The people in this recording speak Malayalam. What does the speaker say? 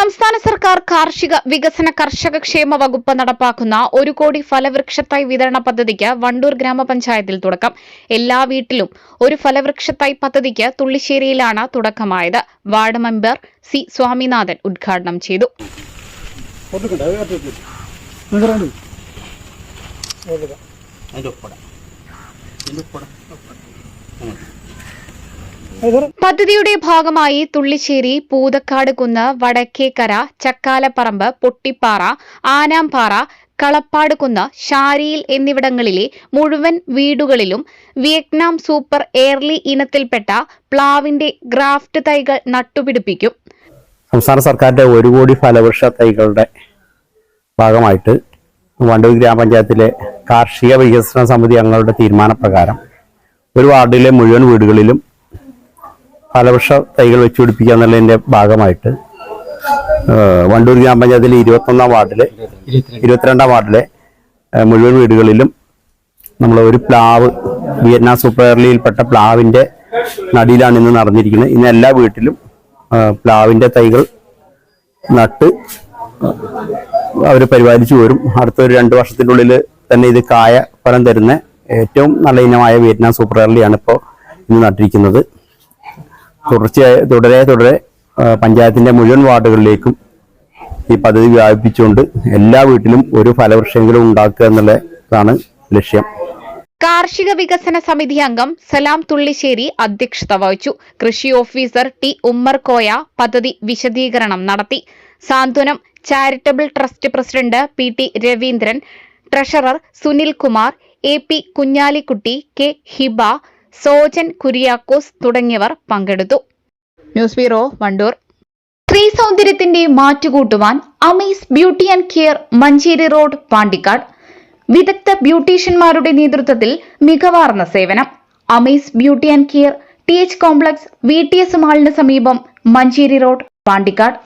സംസ്ഥാന സർക്കാർ കാർഷിക വികസന കർഷക ക്ഷേമ വകുപ്പ് നടപ്പാക്കുന്ന ഒരു കോടി ഫലവൃക്ഷത്തായി വിതരണ പദ്ധതിക്ക് വണ്ടൂർ ഗ്രാമപഞ്ചായത്തിൽ തുടക്കം. എല്ലാ വീട്ടിലും ഒരു ഫലവൃക്ഷത്തായി പദ്ധതിക്ക് തുള്ളിശ്ശേരിയിലാണ് തുടക്കമായത്. വാർഡ് മെമ്പർ സി സ്വാമിനാഥൻ ഉദ്ഘാടനം ചെയ്തു. പദ്ധതിയുടെ ഭാഗമായി തുള്ളിശ്ശേരി പൂതക്കാട് കുന്ന് വടക്കേക്കര ചക്കാലപ്പറമ്പ് പൊട്ടിപ്പാറ ആനാംപാറ കളപ്പാട് കുന്ന് ഷാരിയിൽ എന്നിവിടങ്ങളിലെ മുഴുവൻ വീടുകളിലും വിയറ്റ്നാം സൂപ്പർ എയർലി ഇനത്തിൽപ്പെട്ട പ്ലാവിന്റെ ഗ്രാഫ്റ്റ് തൈകൾ നട്ടുപിടിപ്പിക്കും. സംസ്ഥാന സർക്കാരിന്റെ ഒരു കോടി ഫലവൃക്ഷ തൈകളുടെ ഭാഗമായിട്ട് വണ്ടൂർ ഗ്രാമപഞ്ചായത്തിലെ കാർഷിക വികസന സമിതി അംഗങ്ങളുടെ തീരുമാനപ്രകാരം ഒരു വാർഡിലെ മുഴുവൻ വീടുകളിലും ഫലവൃക്ഷ തൈകൾ വെച്ച് പിടിപ്പിക്കുക എന്നുള്ളതിന്റെ ഭാഗമായിട്ട് വണ്ടൂർ ഗ്രാമപഞ്ചായത്തിലെ ഇരുപത്തൊന്നാം വാർഡിലെ ഇരുപത്തിരണ്ടാം വാർഡിലെ മുഴുവൻ വീടുകളിലും നമ്മൾ ഒരു പ്ലാവ് വിയറ്റ്നാം സൂപ്പർ പ്ലാവിന്റെ നടിയിലാണ് ഇന്ന് നടന്നിരിക്കുന്നത്. ഇന്ന് എല്ലാ വീട്ടിലും പ്ലാവിന്റെ തൈകൾ നട്ട് അവർ പരിപാലിച്ചു വരും. അടുത്തൊരു രണ്ട് വർഷത്തിനുള്ളിൽ തന്നെ ഇത് കായ ഫലം തരുന്ന ഏറ്റവും നല്ല ഇനമായ വിയറ്റ്നാം സൂപ്പർ എയർലിയാണ് ഇപ്പോൾ ഇന്ന് നട്ടിരിക്കുന്നത്. തുടർച്ചയായി തുടരെ തുടരെ പഞ്ചായത്തിന്റെ മുഴുവൻ വാർഡുകളിലേക്കും ഈ പദ്ധതി വ്യാപിപ്പിച്ചുകൊണ്ട് എല്ലാ വീട്ടിലും ഒരു ഫലവൃക്ഷമെങ്കിലും ഉണ്ടാക്കുക എന്നുള്ളതാണ് ലക്ഷ്യം. കാർഷിക വികസന സമിതി അംഗം സലാം തുള്ളിശ്ശേരി അധ്യക്ഷത വഹിച്ചു. കൃഷി ഓഫീസർ ടി ഉമ്മർ കോയ പദ്ധതി വിശദീകരണം നടത്തി. Santhwanam charitable trust president P T Raveendran treasurer Sunil Kumar A P Kunhalikutty K Hiba Sojan Kuriakose തുടങ്ങിയവർ പങ്കെടുത്തു. News bureau Wandoor. സ്ത്രീ സൗന്ദര്യത്തിന്റെ മാറ്റുകൂട്ടുവാൻ Amees beauty and care Manjeri road Pandikkad. വിദഗ്ധ ബ്യൂട്ടീഷ്യന്മാരുടെ നേതൃത്വത്തിൽ മികവാർന്ന സേവനം. Amees beauty and care T H complex V T S മാളിന് സമീപം മഞ്ചേരി റോഡ് പാണ്ടിക്കാട്.